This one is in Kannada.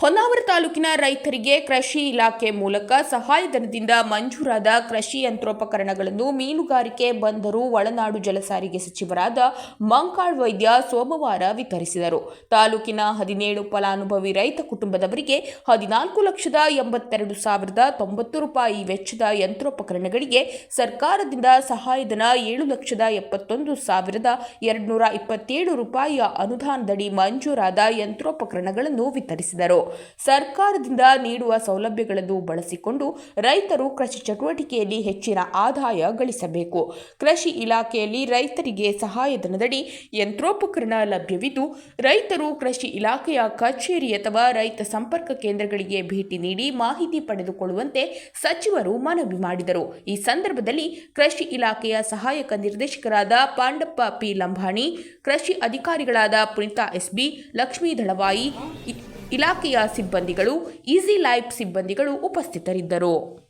ಹೊನ್ನಾವರ ತಾಲೂಕಿನ ರೈತರಿಗೆ ಕೃಷಿ ಇಲಾಖೆ ಮೂಲಕ ಸಹಾಯಧನದಿಂದ ಮಂಜೂರಾದ ಕೃಷಿ ಯಂತ್ರೋಪಕರಣಗಳನ್ನು ಮೀನುಗಾರಿಕೆ ಬಂದರು ಒಳನಾಡು ಜಲಸಾರಿಗೆ ಸಚಿವರಾದ ಮಂಕಾಳ್ ವೈದ್ಯ ಸೋಮವಾರ ವಿತರಿಸಿದರು. ತಾಲೂಕಿನ ಹದಿನೇಳು ಫಲಾನುಭವಿ ರೈತ ಕುಟುಂಬದವರಿಗೆ ಹದಿನಾಲ್ಕು ಲಕ್ಷದ ಎಂಬತ್ತೆರಡು ಸಾವಿರದ ತೊಂಬತ್ತು ರೂಪಾಯಿ ವೆಚ್ಚದ ಯಂತ್ರೋಪಕರಣಗಳಿಗೆ ಸರ್ಕಾರದಿಂದ ಸಹಾಯಧನ ಏಳು ಲಕ್ಷದ ಎಪ್ಪತ್ತೊಂದು ಸಾವಿರದ ಎರಡುನೂರ ಇಪ್ಪತ್ತೇಳು ರೂಪಾಯಿಯ ಅನುದಾನದಡಿ ಮಂಜೂರಾದ ಯಂತ್ರೋಪಕರಣಗಳನ್ನು ವಿತರಿಸಿದರು. ಸರ್ಕಾರದಿಂದ ನೀಡುವ ಸೌಲಭ್ಯಗಳನ್ನು ಬಳಸಿಕೊಂಡು ರೈತರು ಕೃಷಿ ಚಟುವಟಿಕೆಯಲ್ಲಿ ಹೆಚ್ಚಿನ ಆದಾಯ ಗಳಿಸಬೇಕು. ಕೃಷಿ ಇಲಾಖೆಯಲ್ಲಿ ರೈತರಿಗೆ ಸಹಾಯಧನದಡಿ ಯಂತ್ರೋಪಕರಣ ಲಭ್ಯವಿದ್ದು, ರೈತರು ಕೃಷಿ ಇಲಾಖೆಯ ಕಚೇರಿ ಅಥವಾ ರೈತ ಸಂಪರ್ಕ ಕೇಂದ್ರಗಳಿಗೆ ಭೇಟಿ ನೀಡಿ ಮಾಹಿತಿ ಪಡೆದುಕೊಳ್ಳುವಂತೆ ಸಚಿವರು ಮನವಿ ಮಾಡಿದರು. ಈ ಸಂದರ್ಭದಲ್ಲಿ ಕೃಷಿ ಇಲಾಖೆಯ ಸಹಾಯಕ ನಿರ್ದೇಶಕರಾದ ಪಾಂಡಪ್ಪ ಪಿ ಲಂಬಾಣಿ, ಕೃಷಿ ಅಧಿಕಾರಿಗಳಾದ ಪುನಿತಾ ಎಸ್ಬಿ ಲಕ್ಷ್ಮೀ ದಳವಾಯಿ ಇಲಾಖೆಯ ಸಿಬ್ಬಂದಿಗಳು ಈಸಿ ಲೈಫ್ ಸಿಬ್ಬಂದಿಗಳು ಉಪಸ್ಥಿತರಿದ್ದರು.